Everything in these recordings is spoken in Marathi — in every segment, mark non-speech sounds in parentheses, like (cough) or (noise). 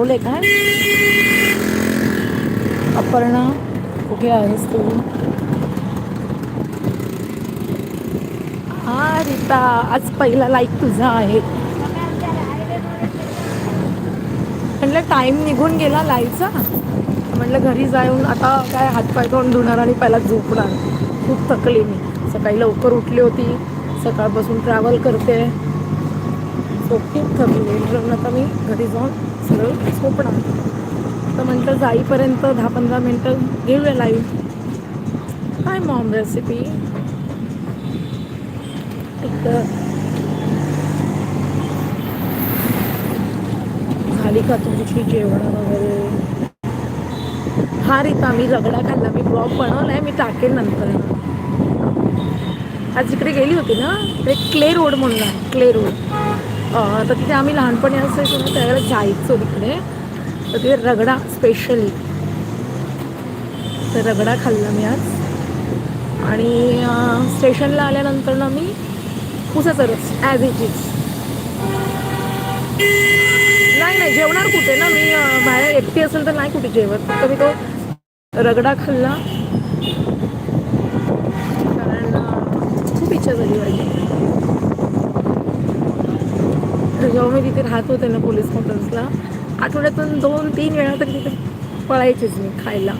हरवले काय अपर्णा कुठे आहेस तू? हा रीता आज पहिला लाईक तुझा आहे. म्हटलं टाईम निघून गेला लाईचा म्हटलं घरी जाऊन आता काय हातपाय तोंड धुणार आणि पहिला झोपणार. खूप थकली मी. सकाळी लवकर उठली होती. सकाळपासून ट्रॅव्हल करते. खूप थकली. म्हणून आता मी घरी जाऊन सगळं झोपणार तर म्हणतं जाईपर्यंत दहा पंधरा मिनटं घेऊया लाईव्ह काय मॉम रेसिपी एक झाली का तुमची जेवण वगैरे? हा रीता मी रगडा खाल्ला मी ब्लॉग बनवलाय मी टाकेन नंतर. आज इकडे गेली होती ना? इकडे क्ले रोड म्हणून क्ले रोड. तर तिथे आम्ही लहानपणी असायचो त्यावेळेला जायचो तिकडे तर तिथे रगडा स्पेशली तर रगडा खाल्ला मी आज. आणि स्टेशनला आल्यानंतर ना मी उसाचा रस ॲज इट इज नाही नाही जेवणार कुठे ना मी बाहेर एकटी असेल तर नाही कुठे जेवत. फक्त मी तो रगडा खाल्ला. कारण खूप इच्छा झाली पाहिजे जेव्हा मी तिथे राहत होते ना पोलीस क्वार्टर्सला आठवड्यातून दोन तीन वेळा तरी तिथे पळायचेच मी खायला.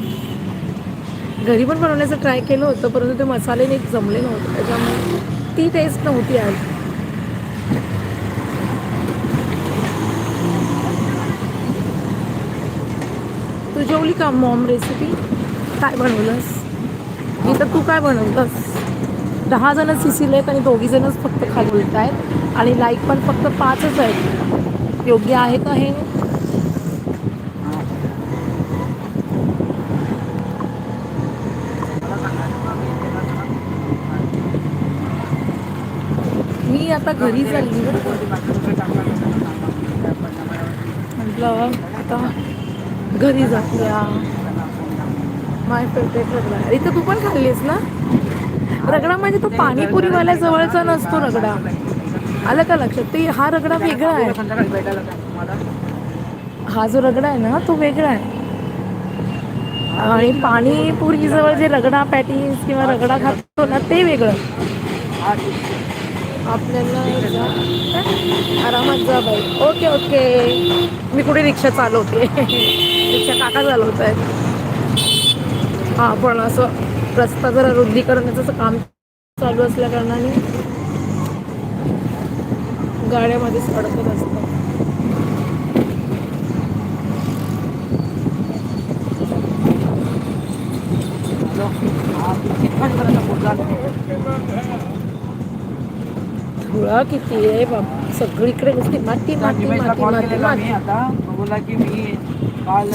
घरी पण बनवण्याचं ट्राय केलं होतं परंतु ते मसाले नीट जमले नव्हते. त्याच्यामुळे ती टेस्ट नव्हती आज. तू जेवली का मॉम रेसिपी काय बनवलंस? मी तर तू काय बनवलंस? दहा जण सिसील आहेत आणि दोघी जणच फक्त खाली उलट आहेत. आणि लाईक पण फक्त पाचच आहेत. योग्य आहे का हे? मी आता घरी चालली. म्हटलं आता घरी जातल्या माय फेवरेट लागला इथं तू पण खाल्लीस ना? रगडा म्हणजे तो पाणीपुरीवाल्या जवळचा नसतो रगडा. आलं का लक्षात? ते हा रगडा वेगळा आहे. हा जो रगडा आहे ना तो वेगळा आहे. आणि पाणीपुरी जवळ जे रगडा पॅटीस किंवा रगडा खातो ना ते वेगळं. आपल्याला आरामात जा बाई. Okay okay. मी कुठे रिक्षा चालवते? (laughs) रिक्षा काका चालवत आहेत हां पण असं रस्ता जरा रुंदीकरणाचं काम चालू असल्या कारणाने गाड्यामध्येच अडकत असतं धुळा किती आहे बाबा? सगळीकडे नुसती माती माती माती माती माती. आता बोला की मी काल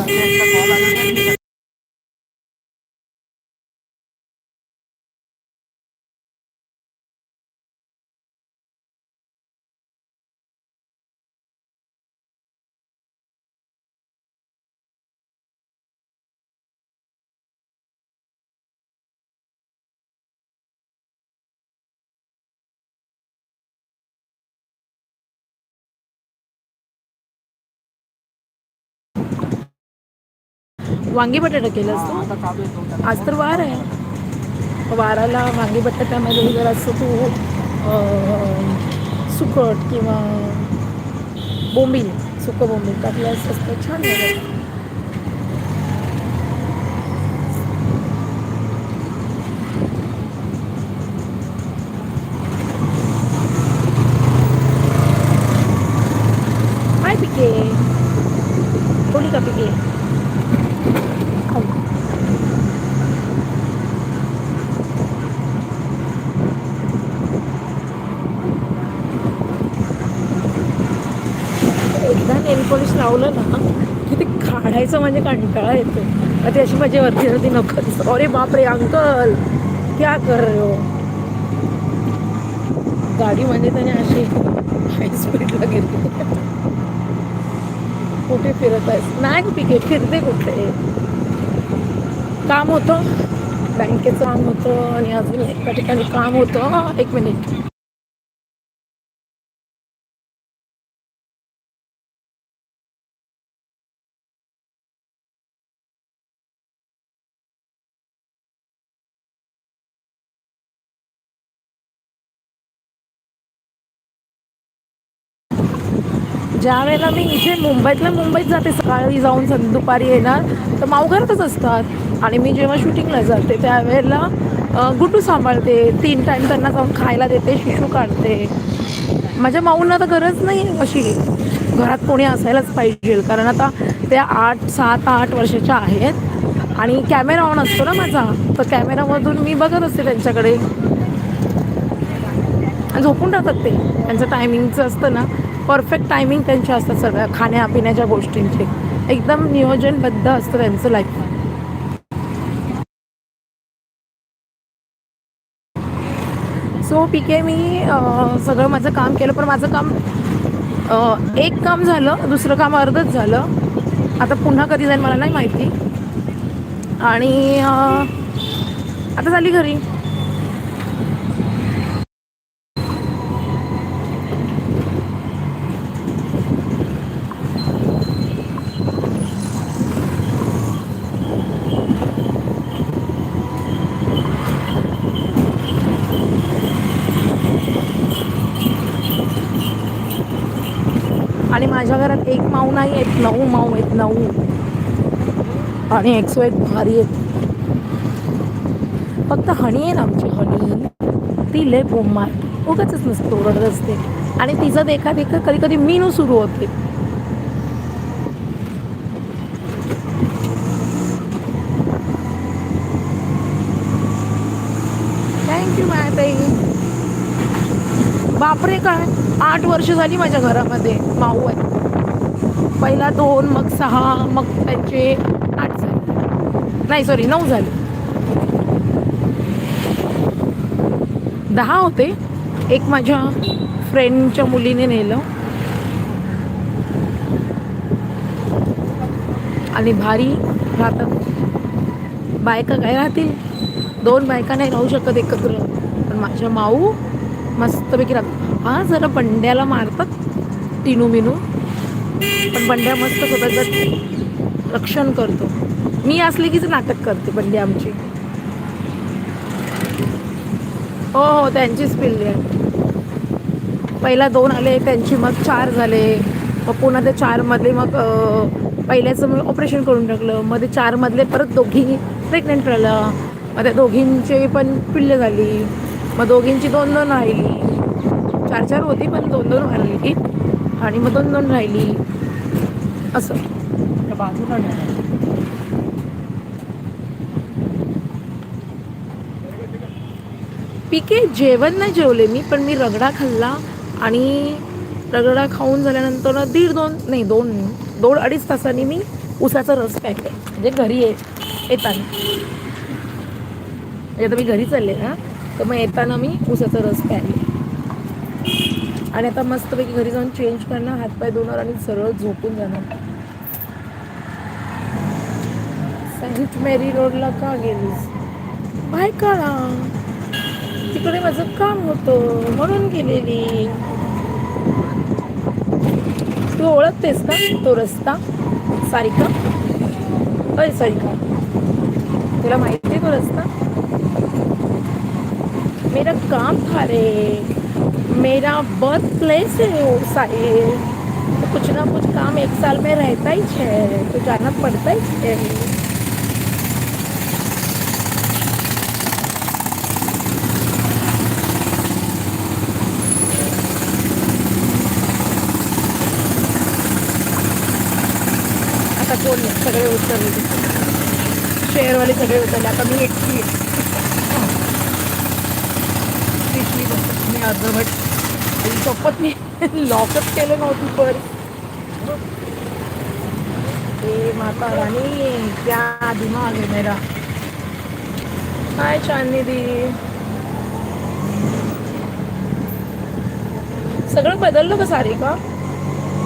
वांगी बटाटा केलंस हा, तू. आज तर वार आहे. वाराला वांगी बटाट्यामध्ये जर असं तू सुकट किंवा बोंबील सुकं बोंबील टाकलं असं तर छान लागेल. हाय पिके. थोडी का पिके खाऊ एकदा नेल पॉलिश लावलं ना की ते काढायचं म्हणजे कंटाळा येतो मग ती अशी माझी वरती वरती नको अरे बापरे अंकल क्या कर रहे हो? गाडी म्हणजे त्याने अशी हाय स्पीडला गेली. कुठे फिरत आहेस? नाही पिके फिरते कुठे? काम होतं. बँकेचं काम होतं आणि अजून एका ठिकाणी काम होतं. एक मिनिट ज्या वेळेला मी इथे मुंबईतल्या मुंबईत जाते सकाळी जाऊन सं दुपारी येणार तर माऊ घरातच असतात. आणि मी जेव्हा शूटिंगला जाते त्यावेळेला गुटू सांभाळते. तीन टाईम त्यांना जाऊन खायला देते शिशू काढते. माझ्या माऊंना तर गरज नाही अशी. घरात कोणी असायलाच पाहिजे कारण आता त्या आठ सात आठ वर्षाच्या आहेत. आणि कॅमेरा ऑन असतो ना माझा तर कॅमेरामधून मी बघत असते त्यांच्याकडे. झोपून राहतात ते. त्यांचं टायमिंगचं असतं ना. परफेक्ट टायमिंग त्यांचे असतात सगळ्या खाण्यापिण्याच्या गोष्टींचे. एकदम नियोजनबद्ध असतं त्यांचं लाईफ सो पीके मी सगळं माझं काम केलं पण माझं काम एक काम झालं दुसरं काम अर्धच झालं. आता पुन्हा कधी जाईल मला नाही माहिती. आणि आता झाली घरी. आणि माझ्या घरात एक माऊ नाही आहेत नऊ माऊ आहेत नऊ. आणि एकसो एक भारी आहेत. फक्त हणी आहे ना आमची हणी ती लय बोंबार उगाच नसतो ओरडत असते. आणि तिचं देखा देखा कधी कधी मीनू सुरू होते. थँक्यू ताई बापरे काय? आठ वर्ष झाली माझ्या घरामध्ये माऊ आहे. पहिला दोन मग सहा मग त्यांचे आठ झाले. नाही सॉरी नऊ झाले. दहा होते. एक माझ्या फ्रेंडच्या मुलीने नेलं. आणि भारी राहतात. बायका काय राहतील? दोन बायका नाही राहू शकत एकत्र. पण माझ्या माऊ मस्तपैकी राहतात. हा जरा बंड्याला मारतात टिनू मिनू पण बंड्या मस्त स्वतःचं रक्षण करतो. मी असली कीच नाटक करते बंडी आमची. हो हो त्यांचीच पिल्ली आहे. पहिला दोन आले त्यांची मग चार झाले. मग पुन्हा ते चारमधले मग पहिल्याचं मग ऑपरेशन करून टाकलं. मग ते चारमधले परत दोघी प्रेग्नेंट राहिलं. मग त्या दोघींची पण पिल्ले झाली. मग दोघींची दोन दोन राहिली. चार चार होती पण दोन दोन राहिली आणि मग दोन दोन राहिली. असं. बाजूला पिके जेवण नाही जेवले मी पण मी रगडा खाल्ला आणि रगडा खाऊन झाल्यानंतर ना दीड दोन नाही दोन दोन अडीच तासांनी मी उसाचा रस प्यायले म्हणजे घरी येताना. म्हणजे आता मी घरी चालले ना तर मग येताना मी उसाचा रस प्यायला. आणि आता मस्तपैकी घरी जाऊन चेंज करणार हातपाय धुणार आणि सरळ झोपून जाणार. सेंट मेरी रोडला का गेलीस? बाय काळा. तिकडे माझं काम होतं म्हणून गेलेली. तू ओळखतेस ना तो रस्ता? सारिका? अय सारिका. तुला माहिती आहे तो रस्ता? मेरा काम था रे। मेरा बर्थ प्लेस है वो साहिल। तो कुछ ना कुछ काम एक साल में रहता ही है तो जाना पड़ता ही है। आता कोण सगळे उतरले शेअरवाले सगळे उतरले आता मी एकटी आहे. बघ मी अर्धवट. आणि सोबत मी लॉकच केलं पर माता रानी क्या दिमाग है मेरा. सगळं बदललं का सारे का?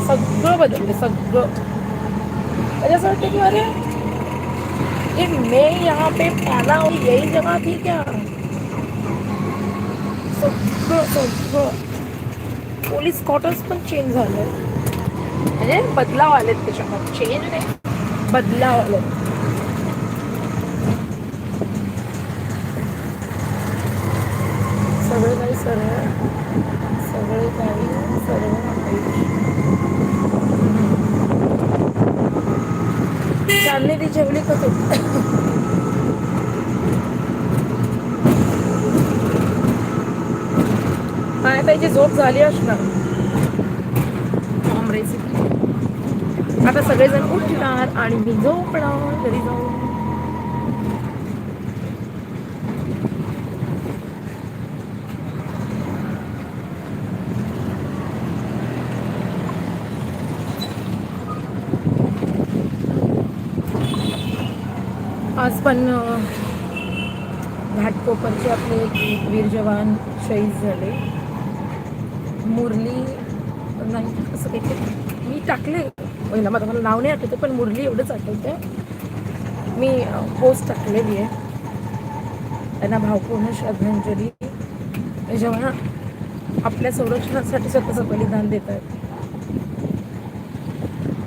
सगळं बदललं, सगळं. लगता है कि अरे ये मैं यहाँ पे पैदा हुई यही जगह थी क्या? सगळं सगळं पोलीस कॉटर्स पण चेंज झालं. म्हणजे बदलाव आलेत त्याच्यामध्ये. चेंज नाही बदलाव आलेत. सगळं काही सर्व सगळे काही सर्व चालले ती जेवली कसं त्याची झोप झाली असणार. मॉम रेसिपी आता सगळेजण उठणार आणि मी झोपणार. घरी जाऊ आज पण घाटकोपरचे आपले वीर जवान शहीद झाले. मुरली नाही असं काही मी टाकले. पहिला माझं मला नाव नाही आठवते पण मुरली एवढंच आठवते मी पोस्ट टाकलेली आहे. त्यांना भावपूर्ण श्रद्धांजली. जेव्हा आपल्या संरक्षणासाठी स्वतःचं बलिदान देत आहेत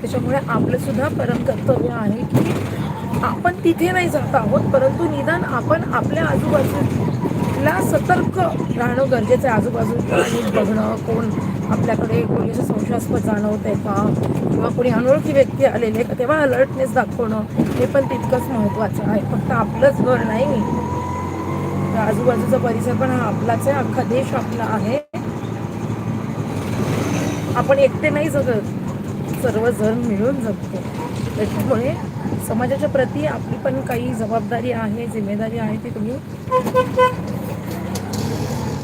त्याच्यामुळे आपलंसुद्धा परम कर्तव्य आहे की आपण तिथे नाही जात आहोत परंतु निदान आपण आपल्या आपल्याला सतर्क राहणं गरजेचं आहे. आजूबाजूला बघणं कोण आपल्याकडे कोणी असं संशयास्पद जाणवत आहे का? किंवा कोणी अनोळखी व्यक्ती आलेले आहे का? तेव्हा अलर्टनेस दाखवणं हे पण तितकंच महत्त्वाचं आहे. फक्त आपलंच घर नाही तर आजूबाजूचा परिसर पण हा आपलाच आहे. अख्खा देश आपला आहे. आपण एकटे नाही जगत. सर्वजण मिळून जगतो. त्याच्यामुळे समाजाच्या प्रती आपली पण काही जबाबदारी आहे जिम्मेदारी आहे ती तुम्ही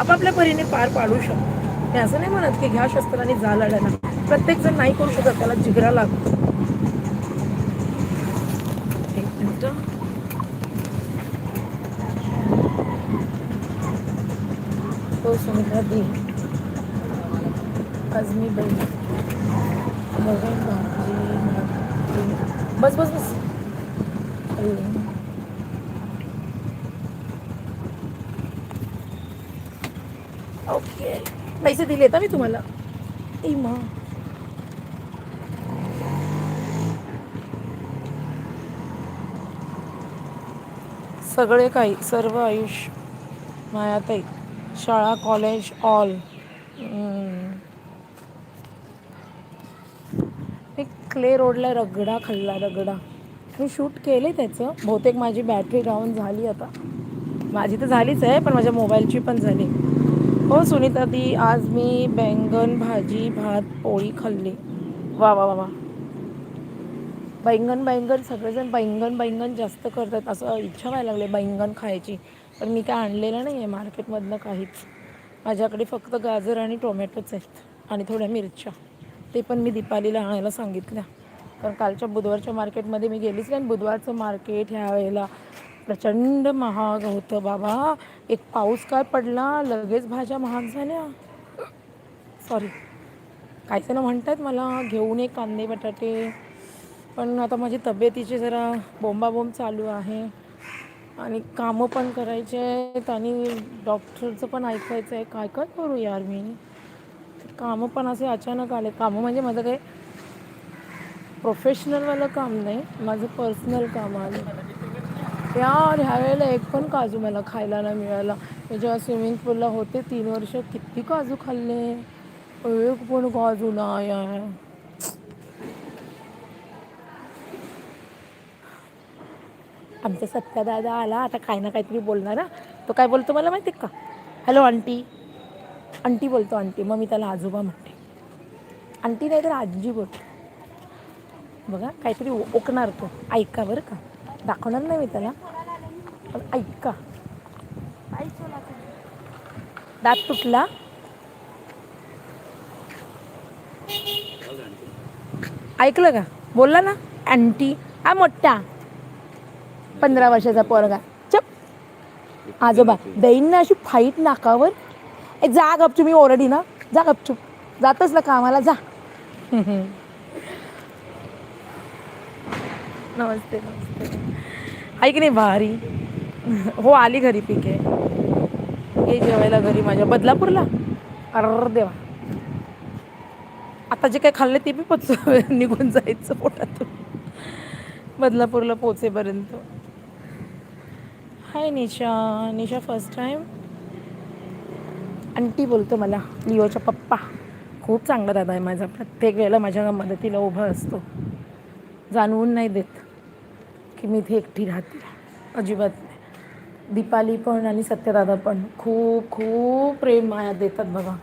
आपापल्या परीने पार पाडू शकतो. मी असं नाही म्हणत की घ्या शस्त्राने जा लढायला. प्रत्येक जण नाही करू शकत त्याला जिगरा लागतो. एक मिनिट. हो सुमित्रा दे. आज मी बहीण. बघून बस बस बस अरे. ओके पैसे दिले का मी तुम्हाला? ए सगळे काही सर्व आयुष्य मायातही शाळा कॉलेज ऑल मी क्ले रोडला रगडा खाल्ला रगडा. मी शूट केले त्याचं. बहुतेक माझी बॅटरी डाऊन झाली आता. माझी तर झालीच आहे पण माझ्या मोबाईलची पण झाली. हो सुनीता दी आज मी बैंगन भाजी भात पोळी खाल्ली. वा वा वा वा. बैंगन बैंगन सगळेजण बैंगन बैंगन जास्त करतात असं इच्छा व्हायला लागले बैंगन खायची. पण मी काय आणलेलं नाही आहे मार्केटमधनं काहीच. माझ्याकडे फक्त गाजर आणि टोमॅटोच आहेत आणि थोड्या मिरच्या. ते पण मी दीपालीला आणायला सांगितल्या. कारण कालच्या बुधवारच्या मार्केटमध्ये मी गेलीच नाही. आणि बुधवारचं मार्केट ह्या वेळेला प्रचंड महाग होतं बाबा. एक पाऊस काय पडला लगेच भाज्या महाग झाल्या. सॉरी काय जण म्हणतात मला घेऊन ये कांदे बटाटे. पण आता माझी तब्येतीची जरा बोंबाबोंब चालू आहे. आणि कामं पण करायचे आहेत आणि डॉक्टरचं पण ऐकायचं आहे. काय काय करू यार मी? कामं पण असे अचानक आले. कामं म्हणजे माझं काही प्रोफेशनलवालं काम नाही माझं पर्सनल काम आलं यार ह्या वेळेला एक पण काजू मला खायला नाही मिळाला. मी जेव्हा स्विमिंग पूलला होते तीन वर्ष किती काजू खाल्ले? एक पण काजू नाही आहे. आमचा सत्या दादा आला आता काही ना काहीतरी बोलणार ना तो काय बोलतो मला माहिती आहे का? Hello aunty. आंटी बोलतो आंटी. मग मी त्याला आजोबा म्हणते. आंटी नाही तर आजी बोलतो. बघा काहीतरी ओकणार तो. ऐका बरं का. दाखवणार नाही मी त्याला. पण ऐका. दात तुटला. ऐकलं का? बोलला ना? अँटी. हा मोठा. पंधरा वर्षाचा पोरगा. चप. आजोबा देईन ना अशी फाईट नाकावर. ए जा गपचूप मी ओरडी ना. जा गपचूप जातच ना कामाला जा. (laughs) नमस्ते नमस्ते. ऐक नाही भारी. हो आली घरी पिके ये जेवायला घरी माझ्या बदलापूरला. अर देवा. आता जे काय खाल्ले ते बी पच (laughs) निघून जायचं पोटातून. बदलापूरला पोचेपर्यंत. Hi Nisha. Nisha first time aunty बोलतो मला लिओचा पप्पा. खूप चांगला दादा आहे माझा. प्रत्येक वेळेला माझ्या मदतीला उभा असतो. जाणवून नाही देत. की मी इथे एकटी राहते. अजिबात नाही. दीपाली पण आणि सत्यदादा पण खूप खूप प्रेम माया देतात बघा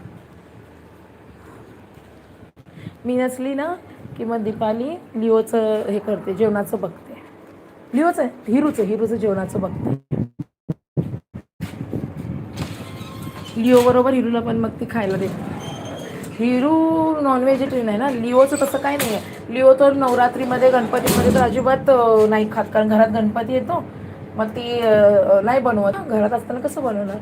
मी नसली ना की मग दीपाली लिओचं हे करते जेवणाचं बघते. लिओचं आहे हिरूचं हिरूचं जेवणाचं बघते. लिओ बरोबर हिरूला पण मग ती खायला देते. हिरू नॉन व्हेजिटेरियन आहे ना? लिओचं तसं काही नाही आहे लिओ तर नवरात्रीमध्ये गणपतीमध्ये तर अजिबात नाही खात. कारण घरात गणपती येतो. मग ती नाही बनवत. घरात असताना कसं बनवणार?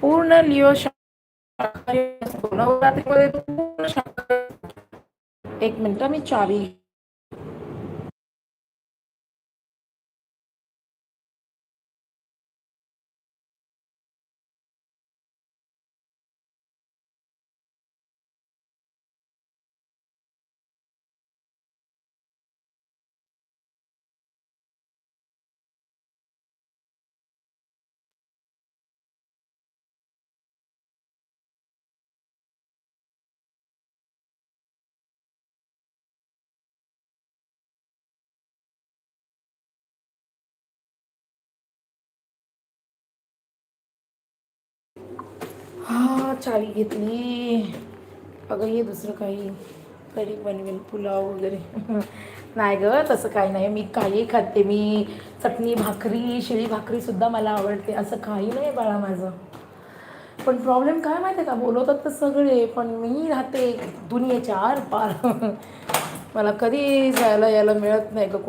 पूर्ण लिओ शाकाहारी असतो. नवरात्रीमध्ये पूर्ण शाकाहारी एक मिनिट मी चावी चाळी घेतली. अगं ये दुसरं काही. कढी बनवेल पुलाव वगैरे. (laughs) नाही गं तसं काही नाही. मी काही खाते. मी चटणी भाकरी शिळी भाकरीसुद्धा मला आवडते. असं काही नाही बाळा माझं. पण प्रॉब्लेम काय माहिती आहे का? बोलवतात तर सगळे पण मी राहते दुनियेच्या आर पार (laughs) मला कधी जायला यायला मिळत नाही का कुठं.